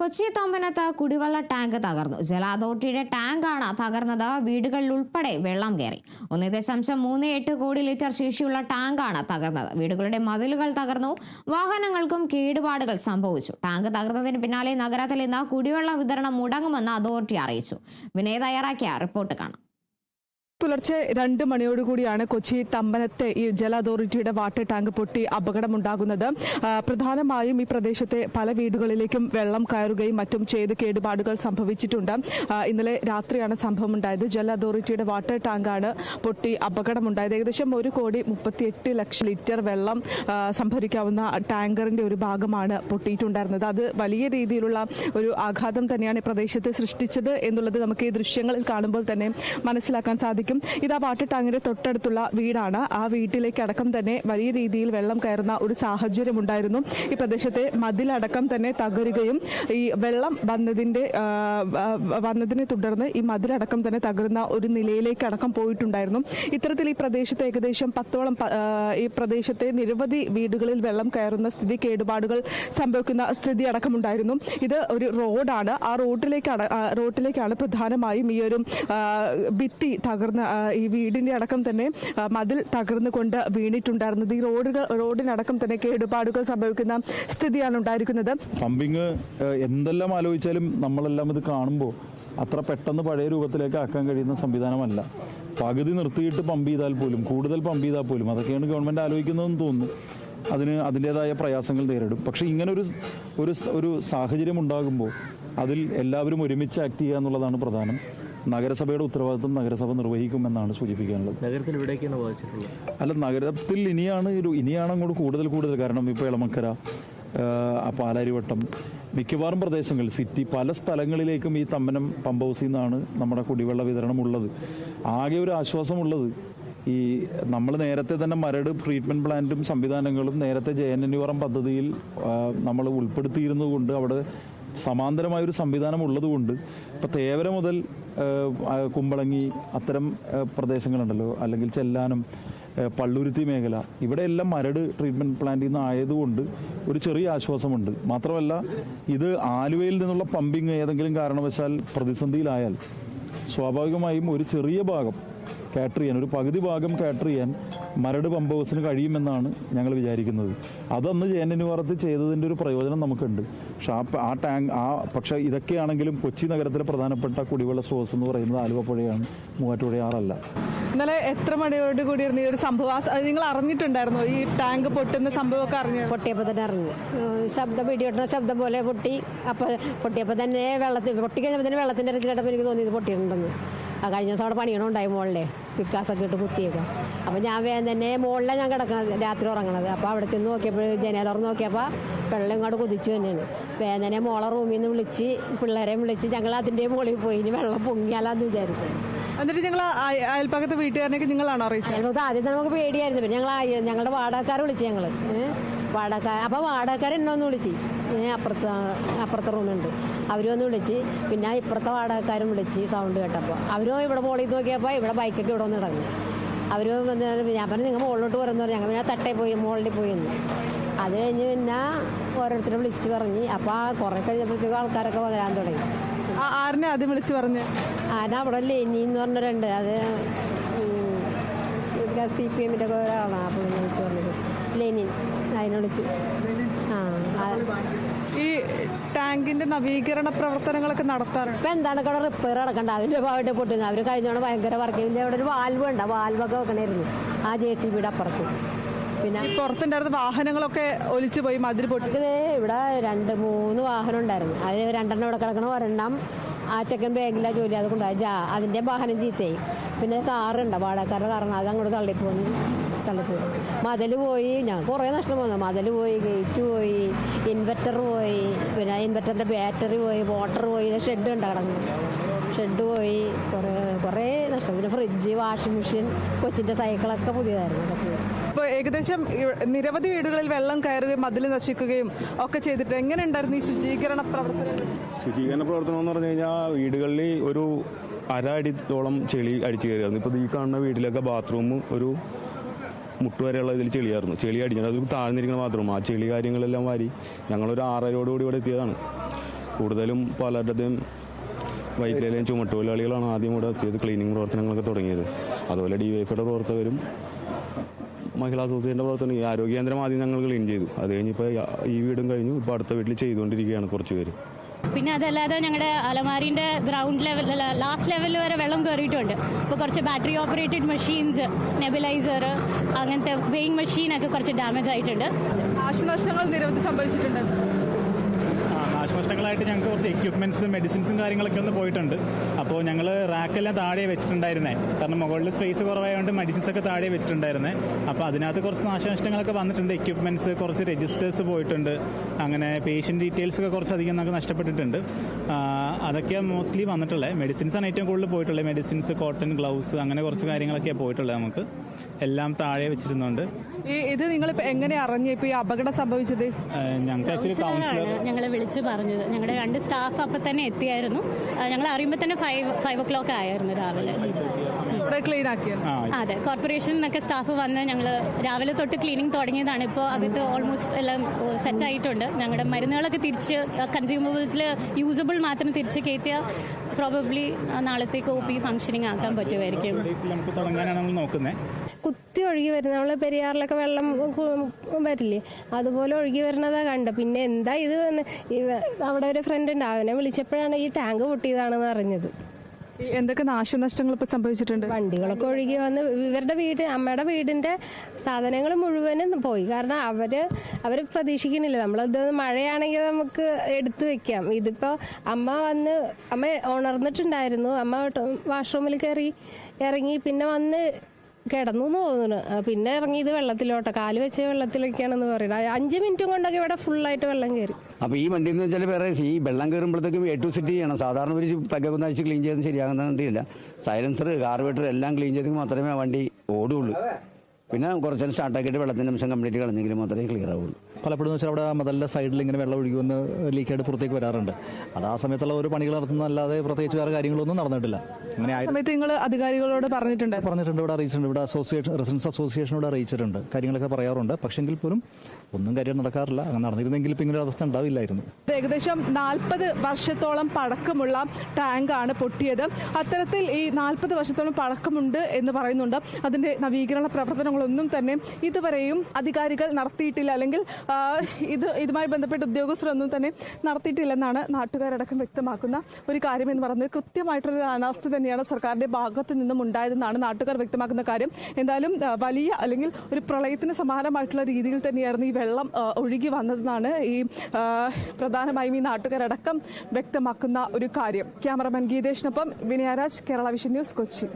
കൊച്ചി തമ്പനത്ത് കുടിവെള്ള ടാങ്ക് തകർന്നു. ജല അതോറിറ്റിയുടെ ടാങ്കാണ് തകർന്നത്. വീടുകളിൽ ഉൾപ്പെടെ വെള്ളം കയറി. ഒന്ന് ദശാംശം മൂന്ന് എട്ട് കോടി ലിറ്റർ ശേഷിയുള്ള ടാങ്കാണ് തകർന്നത്. വീടുകളുടെ മതിലുകൾ തകർന്നു. വാഹനങ്ങൾക്കും കേടുപാടുകൾ സംഭവിച്ചു. ടാങ്ക് തകർന്നതിന് പിന്നാലെ നഗരത്തിൽ ഇന്ന് കുടിവെള്ള വിതരണം മുടങ്ങുമെന്ന് അതോറിറ്റി അറിയിച്ചു. വിനയ് തയ്യാറാക്കിയ റിപ്പോർട്ട് കാണാം. പുലർച്ചെ രണ്ട് മണിയോടുകൂടിയാണ് കൊച്ചി തമ്പനത്തെ ഈ ജല അതോറിറ്റിയുടെ വാട്ടർ ടാങ്ക് പൊട്ടി അപകടമുണ്ടാകുന്നത്. പ്രധാനമായും ഈ പ്രദേശത്തെ പല വീടുകളിലേക്കും വെള്ളം കയറുകയും മറ്റും ചെയ്ത് കേടുപാടുകൾ സംഭവിച്ചിട്ടുണ്ട്. ഇന്നലെ രാത്രിയാണ് സംഭവം ഉണ്ടായത് ജല അതോറിറ്റിയുടെ വാട്ടർ ടാങ്കാണ് പൊട്ടി അപകടമുണ്ടായത്. ഏകദേശം ഒരു കോടി മുപ്പത്തിയെട്ട് ലക്ഷം ലിറ്റർ വെള്ളം സംഭരിക്കാവുന്ന ടാങ്കറിന്റെ ഒരു ഭാഗമാണ് പൊട്ടിയിട്ടുണ്ടായിരുന്നത്. അത് വലിയ രീതിയിലുള്ള ഒരു ആഘാതം തന്നെയാണ് ഈ പ്രദേശത്ത് സൃഷ്ടിച്ചത് എന്നുള്ളത് നമുക്ക് ഈ ദൃശ്യങ്ങളിൽ കാണുമ്പോൾ തന്നെ മനസ്സിലാക്കാൻ സാധിക്കും. ഇത് ആ വാട്ടർ ടാങ്കിന്റെ തൊട്ടടുത്തുള്ള വീടാണ്. ആ വീട്ടിലേക്ക് അടക്കം തന്നെ വലിയ രീതിയിൽ വെള്ളം കയറുന്ന ഒരു സാഹചര്യം ഉണ്ടായിരുന്നു. ഈ പ്രദേശത്തെ മതിലടക്കം തന്നെ തകരുകയും ഈ വെള്ളം വന്നതിന്റെ വന്നതിനെ തുടർന്ന് ഈ മതിലടക്കം തന്നെ തകരുന്ന ഒരു നിലയിലേക്ക് അടക്കം പോയിട്ടുണ്ടായിരുന്നു. ഇത്തരത്തിൽ ഈ പ്രദേശത്ത് ഏകദേശം പത്തോളം ഈ പ്രദേശത്തെ നിരവധി വീടുകളിൽ വെള്ളം കയറുന്ന സ്ഥിതി കേടുപാടുകൾ സംഭവിക്കുന്ന സ്ഥിതി അടക്കമുണ്ടായിരുന്നു. ഇത് ഒരു റോഡാണ്. ആ റോഡിലേക്കാണ് റോഡിലേക്കാണ് പ്രധാനമായും ഈ ഒരു ഭിത്തി തകർന്ന ഈ വീടിന്റെ അടക്കം തന്നെ മതിൽ തകർന്നുകൊണ്ട് വീണിട്ടുണ്ടായിരുന്നത്. ഈ റോഡുകൾ റോഡിനടക്കം തന്നെ കേടുപാടുകൾ സംഭവിക്കുന്ന സ്ഥിതിയാണ് ഉണ്ടായിരിക്കുന്നത്. പമ്പിങ് എന്തെല്ലാം ആലോചിച്ചാലും നമ്മളെല്ലാം ഇത് കാണുമ്പോൾ അത്ര പെട്ടെന്ന് പഴയ രൂപത്തിലേക്ക് ആക്കാൻ കഴിയുന്ന സംവിധാനമല്ല. പകുതി നിർത്തിയിട്ട് പമ്പ് ചെയ്താൽ പോലും കൂടുതൽ പമ്പ് ചെയ്താൽ പോലും അതൊക്കെയാണ് ഗവൺമെന്റ് ആലോചിക്കുന്നതെന്ന് തോന്നുന്നു. അതിന് അതിന്റെതായ പ്രയാസങ്ങൾ നേരിടും. പക്ഷെ ഇങ്ങനെ ഒരു ഒരു സാഹചര്യം ഉണ്ടാകുമ്പോൾ അതിൽ എല്ലാവരും ഒരുമിച്ച് ആക്ട് ചെയ്യുക എന്നുള്ളതാണ് പ്രധാനം. നഗരസഭയുടെ ഉത്തരവാദിത്വം നഗരസഭ നിർവഹിക്കുമെന്നാണ് സൂചിപ്പിക്കാനുള്ളത്. നഗരത്തിൽ ഇവിടേക്കാണ് ബാധിച്ചിട്ടുള്ളത് അല്ല നഗരത്തിൽ ഇനിയാണ് ഒരു ഇനിയാണ് അങ്ങോട്ട് കൂടുതൽ കൂടുതൽ കാരണം ഇപ്പോൾ ഇളമക്കര പാലാരിവട്ടം. മിക്കവാറും പ്രദേശങ്ങൾ സിറ്റി പല സ്ഥലങ്ങളിലേക്കും ഈ തമ്മനം പമ്പ് ഹൗസിൽ നിന്നാണ് നമ്മുടെ കുടിവെള്ള വിതരണം ഉള്ളത്. ആകെ ഒരു ആശ്വാസമുള്ളത് ഈ നമ്മൾ നേരത്തെ തന്നെ മരട് ട്രീറ്റ്മെന്റ് പ്ലാന്റും സംവിധാനങ്ങളും നേരത്തെ ജെ എൻ എൻ പദ്ധതിയിൽ നമ്മൾ ഉൾപ്പെടുത്തിയിരുന്നതുകൊണ്ട് അവിടെ സമാന്തരമായ ഒരു സംവിധാനം ഉള്ളതുകൊണ്ട് ഇപ്പൊ തേവര മുതൽ കുമ്പളങ്ങി അത്തരം പ്രദേശങ്ങളുണ്ടല്ലോ. അല്ലെങ്കിൽ ചെല്ലാനം പള്ളുരുത്തി മേഖല. ഇവിടെയെല്ലാം മരട് ട്രീറ്റ്മെന്റ് പ്ലാന്റിൽ നിന്ന് ആയതുകൊണ്ട് ഒരു ചെറിയ ആശ്വാസമുണ്ട്. മാത്രമല്ല ഇത് ആലുവയിൽ നിന്നുള്ള പമ്പിങ് ഏതെങ്കിലും കാരണവശാൽ പ്രതിസന്ധിയിലായാൽ സ്വാഭാവികമായും ഒരു ചെറിയ ഭാഗം കാറ്റർ ചെയ്യാൻ ഒരു പകുതി ഭാഗം കാറ്റർ ചെയ്യാൻ മരട് പമ്പ് ഹൗസിന് കഴിയുമെന്നാണ് ഞങ്ങൾ വിചാരിക്കുന്നത്. അതന്ന് ജയനനിവാറത്തിൽ ചെയ്തതിന്റെ ഒരു പ്രയോജനം നമുക്കുണ്ട്. പക്ഷെ ആ ആ ടാങ്ക് ആ പക്ഷേ ഇതൊക്കെയാണെങ്കിലും കൊച്ചി നഗരത്തിലെ പ്രധാനപ്പെട്ട കുടിവെള്ള സ്രോതസ് എന്ന് പറയുന്നത് ആലുവ പുഴയാണ് മൂവാറ്റുപുഴയാറല്ല ഇന്നലെ എത്ര മണിയോട് കൂടിയിരുന്നു ഈ ഒരു സംഭവം നിങ്ങൾ അറിഞ്ഞിട്ടുണ്ടായിരുന്നു? ഈ ടാങ്ക് പൊട്ടുന്ന സംഭവമൊക്കെ അറിഞ്ഞു? പൊട്ടിയപ്പോൾ തന്നെ അറിഞ്ഞു. ശബ്ദം പിടികൊട്ടുന്ന ശബ്ദം പോലെ പൊട്ടി. അപ്പോൾ പൊട്ടിയപ്പോൾ തന്നെ വെള്ളത്തിൽ പൊട്ടിക്കഴിഞ്ഞപ്പോൾ തന്നെ വെള്ളത്തിന്റെ ഇരച്ചിലപ്പോൾ എനിക്ക് തോന്നി ഇത് പൊട്ടിയിട്ടുണ്ടെന്ന്. കഴിഞ്ഞ ദിവസം അവിടെ പണിയണുണ്ടായി മോളിലെ. പിക്കാസൊക്കെ ഇട്ട് കുത്തിയേക്കാം അപ്പോൾ ഞാൻ വേഗം തന്നെ മുകളിലാണ് ഞാൻ കിടക്കണത് രാത്രി ഉറങ്ങണത്. അപ്പോൾ അവിടെ ചെന്ന് നോക്കിയപ്പോൾ ജനലോർ നോക്കിയപ്പോൾ വെള്ളം ഇങ്ങോട്ട് കുതിച്ചു തന്നെയാണ്. വേഗം തന്നെ മോളെ റൂമിൽ നിന്ന് വിളിച്ച് പിള്ളേരെ വിളിച്ച് ഞങ്ങൾ അതിന്റെ മുകളിൽ പോയി. ഇനി വെള്ളം പൊങ്ങിയാലാന്ന് വിചാരിച്ചു. എന്നിട്ട് ഞങ്ങൾ അയൽപ്പക്കത്തെ വീട്ടുകാരനൊക്കെ നിങ്ങളാണോ അറിയിച്ചത്? ആദ്യം നമുക്ക് പേടിയായിരുന്നു. പിന്നെ ഞങ്ങൾ ഞങ്ങളുടെ വാടകക്കാരെ വിളിച്ചു ഞങ്ങൾ വാടക അപ്പോൾ വാടകക്കാരെന്നോന്ന് ഒന്ന് വിളിച്ച്. അപ്പുറത്ത് അപ്പുറത്തെ റൂമുണ്ട് അവർ വന്ന് വിളിച്ച് പിന്നെ ഇപ്പുറത്തെ വാടകക്കാരും വിളിച്ച് സൗണ്ട് കേട്ടപ്പോൾ അവരും ഇവിടെ മോളിൽ നോക്കിയപ്പോൾ ഇവിടെ ബൈക്കൊക്കെ ഇവിടെ വന്ന് ഇറങ്ങി അവർ വന്ന് ഞാൻ പറഞ്ഞു നിങ്ങൾ മുകളിലോട്ട് വരുന്നു പറഞ്ഞു. ഞങ്ങൾ പിന്നെ തട്ടേ പോയി മുകളിൽ പോയി എന്ന്. അത് കഴിഞ്ഞ് പിന്നെ ഓരോരുത്തരെ വിളിച്ച് പറഞ്ഞ് അപ്പോൾ ആ കുറേ കഴിഞ്ഞപ്പോഴത്തേക്കും ആൾക്കാരൊക്കെ വരാൻ തുടങ്ങി. ആരനെ ആരിനെ ആദ്യം വിളിച്ച് പറഞ്ഞു? ആരാ അവിടെ ലെനി എന്ന് പറഞ്ഞവരുണ്ട് അത് സി പി എമ്മിന്റെ ഒരാളാണ് അപ്പോൾ വിളിച്ച് പറഞ്ഞത്. ലെനിൻ അതിനെ വിളിച്ച്. ഈ ടാങ്കിന്റെ നവീകരണ പ്രവർത്തനങ്ങളൊക്കെ നടത്താറുണ്ട്. ഇപ്പൊ എന്താണ് ഇവിടെ റിപ്പയർ അടക്കണ്ട അതിന്റെ ഭാഗമായിട്ട് പൊട്ടുന്നത് അവർ കഴിഞ്ഞോണ്ട് ഭയങ്കര വർക്ക് ഇതിന്റെ അവിടെ ഒരു വാൽവ് ഉണ്ട്. വാൽവൊക്കെ വെക്കണായിരുന്നു. ആ ജെ സി ബിയുടെ അപ്പുറത്ത്. പിന്നെ പുറത്തിന്റെ പുറത്തുണ്ടായിരുന്ന വാഹനങ്ങളൊക്കെ ഒലിച്ചു പോയി മതിൽ പൊട്ടി. ഇവിടെ രണ്ട് മൂന്ന് വാഹനം ഉണ്ടായിരുന്നു. അതിൽ രണ്ടെണ്ണം ഇവിടെ കിടക്കണം ഒരെണ്ണം ആ ചെക്കൻ ബാങ്കിലാ ജോലി അത് കൊണ്ടുപോയി. ജാ അതിന്റെ വാഹനം ചീത്തയായി. പിന്നെ കാറുണ്ട്. വാടകക്കാരുടെ കാറാണ് അത് അങ്ങോട്ട് തള്ളിപ്പോയി. തള്ളിപ്പോയി മതിൽ പോയി ഞാൻ കുറേ നഷ്ടം വന്നു. മതിൽ പോയി ഗേറ്റ് പോയി ഇൻവെർട്ടർ പോയി പിന്നെ ഇൻവെർട്ടറിന്റെ ബാറ്ററി പോയി മോട്ടർ പോയി ഷെഡ് ഉണ്ട് കിടന്നു ഷെഡ് പോയി കുറേ കുറേ നഷ്ടം. പിന്നെ ഫ്രിഡ്ജ് വാഷിംഗ് മെഷീൻ കൊച്ചിന്റെ സൈക്കിളൊക്കെ പുതിയതായിരുന്നു. ഇപ്പോൾ ഏകദേശം നിരവധി വീടുകളിൽ വെള്ളം കയറുകയും മതിൽ നശിക്കുകയും ഒക്കെ ചെയ്തിട്ട് എങ്ങനെ ഉണ്ടായിരുന്നു ഈ ശുചീകരണ പ്രവർത്തനം? ശുചീകരണ പ്രവർത്തനം എന്ന് പറഞ്ഞു കഴിഞ്ഞാൽ വീടുകളിൽ ഒരു അര അടിത്തോളം ചെളി അടിച്ചു കയറിയായിരുന്നു. ഇപ്പോൾ ഈ കാണുന്ന വീട്ടിലൊക്കെ ബാത്റൂം ഒരു മുട്ടുവരെയുള്ള ഇതിൽ ചെളിയായിരുന്നു. ചെളി അടിഞ്ഞത്. അത് താഴ്ന്നിരിക്കുന്ന മാത്രം. ആ ചെളി കാര്യങ്ങളെല്ലാം വാരി ഞങ്ങളൊരു ആറരയോടുകൂടി ഇവിടെ എത്തിയതാണ്. കൂടുതലും പലരുടെയും വൈറ്റിലെയും ചുമട്ടുതൊഴിലാളികളാണ് ആദ്യം ഇവിടെ എത്തിയത്. ക്ലീനിങ് പ്രവർത്തനങ്ങളൊക്കെ തുടങ്ങിയത്. അതുപോലെ ഡി വൈ എഫിയുടെ പ്രവർത്തകരും മഹിളാ അസോസിയേഷന്റെ പ്രവർത്തനം ഈ ആരോഗ്യ കേന്ദ്രം ആദ്യം ഞങ്ങൾ ക്ലീൻ ചെയ്തു. അത് കഴിഞ്ഞിപ്പോൾ ഈ വീടും കഴിഞ്ഞു. ഇപ്പോൾ അടുത്ത വീട്ടിൽ ചെയ്തുകൊണ്ടിരിക്കുകയാണ് കുറച്ച് പേര് പിന്നെ അതല്ലാതെ ഞങ്ങളുടെ അലമാരിന്റെ ഗ്രൗണ്ട് ലെവൽ ലാസ്റ്റ് ലെവലിൽ വരെ വെള്ളം കയറിയിട്ടുണ്ട് ഇപ്പോൾ കുറച്ച് ബാറ്ററി ഓപ്പറേറ്റഡ് മെഷീൻസ് നെബിലൈസർ അങ്ങനത്തെ വെയിങ് മെഷീനൊക്കെ കുറച്ച് ഡാമേജ് ആയിട്ടുണ്ട്. നാശനഷ്ടങ്ങൾ നിരവധി സംഭവിച്ചിട്ടുണ്ട്. നാശനഷ്ടങ്ങളായിട്ട് ഞങ്ങൾക്ക് കുറച്ച് എക്യുപ്മെന്റ്സും മെഡിസിൻസും കാര്യങ്ങളൊക്കെ ഒന്ന് പോയിട്ടുണ്ട്. അപ്പോൾ ഞങ്ങൾ റാക്കെല്ലാം താഴെ വെച്ചിട്ടുണ്ടായിരുന്നേ. കാരണം മുകളിൽ സ്പേസ് കുറവായതുകൊണ്ട് മെഡിസിൻസ് ഒക്കെ താഴെ വെച്ചിട്ടുണ്ടായിരുന്നേ. അപ്പോൾ അതിനകത്ത് കുറച്ച് നാശനഷ്ടങ്ങളൊക്കെ വന്നിട്ടുണ്ട്. എക്യുപ്മെന്റ്സ് കുറച്ച് രജിസ്റ്റേഴ്സ് പോയിട്ടുണ്ട്. അങ്ങനെ പേഷ്യന്റ് ഡീറ്റെയിൽസ് ഒക്കെ കുറച്ചധികം നമുക്ക് നഷ്ടപ്പെട്ടിട്ടുണ്ട്. അതൊക്കെയാണ് മോസ്റ്റ്ലി വന്നിട്ടുള്ളത് മെഡിസിൻസ് ആണ് ഏറ്റവും കൂടുതൽ പോയിട്ടുള്ളത് മെഡിസിൻസ് കോട്ടൺ ഗ്ലൗസ് അങ്ങനെ കുറച്ച് കാര്യങ്ങളൊക്കെ പോയിട്ടുള്ളത് നമുക്ക്. എല്ലാം താഴെ വെച്ചിരുന്നുണ്ട്. ഈ ഇത് നിങ്ങൾ എങ്ങനെ അറിഞ്ഞു? ഇപ്പൊ ഈ അപകടം സംഭവിച്ചത്? ഞങ്ങൾക്ക് ആക്ച്വലി കൗൺസിലർ ഞങ്ങൾ വിളിച്ച് പറഞ്ഞത്. ഞങ്ങളുടെ രണ്ട് സ്റ്റാഫ് അപ്പൊ തന്നെ എത്തിയായിരുന്നു. ഞങ്ങൾ അറിയുമ്പോൾ തന്നെ ഫൈവ് ഫൈവ് ഒ ക്ലോക്ക് ആയിരുന്നു രാവിലെ. ക്ലീൻ അതെ കോർപ്പറേഷൻ എന്നൊക്കെ സ്റ്റാഫ് വന്ന് ഞങ്ങൾ രാവിലെ തൊട്ട് ക്ലീനിങ് തുടങ്ങിയതാണ്. ഇപ്പോൾ അകത്ത് ഓൾമോസ്റ്റ് എല്ലാം സെറ്റ് ആയിട്ടുണ്ട്. ഞങ്ങളുടെ മരുന്നുകളൊക്കെ തിരിച്ച് കൺസ്യൂമബിൾസിൽ യൂസബിൾ മാത്രം തിരിച്ച് കയറ്റിയാൽ പ്രോബബ്ലി നാളത്തേക്ക് ഒ പി ഫംഗ്ഷനിങ് ആക്കാൻ പറ്റുമായിരിക്കും. കുത്തി ഒഴുകി വരുന്ന നമ്മളെ പെരിയാറിലൊക്കെ വെള്ളം വരില്ലേ അതുപോലെ ഒഴുകി വരുന്നതാ കണ്ട പിന്നെ എന്താ ഇത് അവിടെ ഒരു ഫ്രണ്ട് ഉണ്ട് അവനെ വിളിച്ചപ്പോഴാണ് ഈ ടാങ്ക് പൊട്ടിയതാണെന്ന് അറിഞ്ഞത്. എന്തൊക്കെ നാശനഷ്ടങ്ങൾ ഇപ്പൊ സംഭവിച്ചിട്ടുണ്ട്? വണ്ടികളൊക്കെ ഒഴുകി വന്ന് ഇവരുടെ വീട് അമ്മയുടെ വീടിന്റെ സാധനങ്ങൾ മുഴുവനും പോയി. കാരണം അവർ അവർ പ്രതീക്ഷിക്കുന്നില്ല. നമ്മളത് മഴയാണെങ്കിൽ നമുക്ക് എടുത്തു വെക്കാം. ഇതിപ്പോ അമ്മ വന്ന് അമ്മ ഉണർന്നിട്ടുണ്ടായിരുന്നു. അമ്മ വാഷ്റൂമിൽ കയറി ഇറങ്ങി. പിന്നെ വന്ന് കിടന്നു എന്ന് തോന്നുന്നു പിന്നെ ഇറങ്ങി ഇത് വെള്ളത്തിലോട്ട് കാൽ വെച്ച് വെള്ളത്തിലൊക്കെയാണെന്ന് പറയുന്നത്. അഞ്ച് മിനിറ്റും കൊണ്ടൊക്കെ ഇവിടെ ഫുള്ളായിട്ട് വെള്ളം കയറി അപ്പൊ ഈ വണ്ടി എന്ന് വെച്ചാൽ വേറെ ഈ വെള്ളം കയറുമ്പോഴത്തേക്കും എ ടു സിറ്റി ചെയ്യണം. സാധാരണ ഒരു പ്ലഗ് ഒന്ന് അഴിച്ച് ക്ലീൻ ചെയ്ത് ശരിയാകുന്ന വണ്ടിയില്ല. സൈലൻസർ കാർബേറ്റർ എല്ലാം ക്ലീൻ ചെയ്തെങ്കിൽ മാത്രമേ ആ വണ്ടി ഓടുള്ളൂ. പിന്നെ കുറച്ചേരം സ്റ്റാർട്ടാക്കിയിട്ട് വെള്ളത്തിന്റെ അംശം കംപ്ലീറ്റ് കളഞ്ഞെങ്കിൽ മാത്രമേ ക്ലിയർ ആവുള്ളൂ. പലപ്പോഴും വെച്ചാൽ അവിടെ മതലിന്റെ സൈഡിൽ ഇങ്ങനെ വെള്ളം ഒഴുകി വന്ന് ലീക്കായിട്ട് പുറത്തേക്ക് വരാറുണ്ട്. അത് ആ സമയത്തുള്ള ഒരു പണികൾ നടത്തുന്നതല്ലാതെ പ്രത്യേകിച്ച് വേറെ കാര്യങ്ങളൊന്നും നടന്നിട്ടില്ല. അങ്ങനെ ആ സമയത്ത് നിങ്ങൾ അധികാരികളോട് പറഞ്ഞിട്ടുണ്ട്. പറഞ്ഞിട്ടുണ്ട് ഇവിടെ അറിയിച്ചിട്ടുണ്ട്. ഇവിടെ അസോസിയേഷൻ റെസിഡൻസ് അസോസിയേഷനോട് അറിയിച്ചിട്ടുണ്ട്. കാര്യങ്ങളൊക്കെ പറയാറുണ്ട്. പക്ഷെങ്കിൽ പോലും ഒന്നും കാര്യം നടക്കാറില്ല. അങ്ങനെ നടന്നിരുന്നെങ്കിൽ ഇപ്പം ഇങ്ങനെ അവസ്ഥ ഉണ്ടാവില്ലായിരുന്നു. ഏകദേശം നാൽപ്പത് വർഷത്തോളം പഴക്കമുള്ള ടാങ്കാണ് പൊട്ടിയത്. അത്തരത്തിൽ ഈ നാൽപ്പത് വർഷത്തോളം പഴക്കമുണ്ട് എന്ന് പറയുന്നുണ്ട്. അതിന്റെ നവീകരണ പ്രവർത്തനങ്ങളൊന്നും തന്നെ ഇതുവരെയും അധികാരികൾ നടത്തിയിട്ടില്ല. അല്ലെങ്കിൽ ഇത് ഇതുമായി ബന്ധപ്പെട്ട് ഉദ്യോഗസ്ഥരൊന്നും തന്നെ നടത്തിയിട്ടില്ലെന്നാണ് നാട്ടുകാരടക്കം വ്യക്തമാക്കുന്ന ഒരു കാര്യം എന്ന് പറയുന്നത്. കൃത്യമായിട്ടുള്ള അനാസ്ഥ തന്നെയാണ് സർക്കാരിന്റെ ഭാഗത്ത് നിന്നും ഉണ്ടായതെന്നാണ് നാട്ടുകാർ വ്യക്തമാക്കുന്ന കാര്യം. എന്തായാലും വലിയ അല്ലെങ്കിൽ ഒരു പ്രളയത്തിന് സമാനമായിട്ടുള്ള രീതിയിൽ തന്നെയായിരുന്നു ഈ വെള്ളം ഒഴുകി വന്നതെന്നാണ് ഈ പ്രധാനമായും ഈ നാട്ടുകാരടക്കം വ്യക്തമാക്കുന്ന ഒരു കാര്യം. ക്യാമറമാൻ ഗീതേഷിനൊപ്പം വിനയരാജ് കേരള വിഷൻ ന്യൂസ് കൊച്ചി.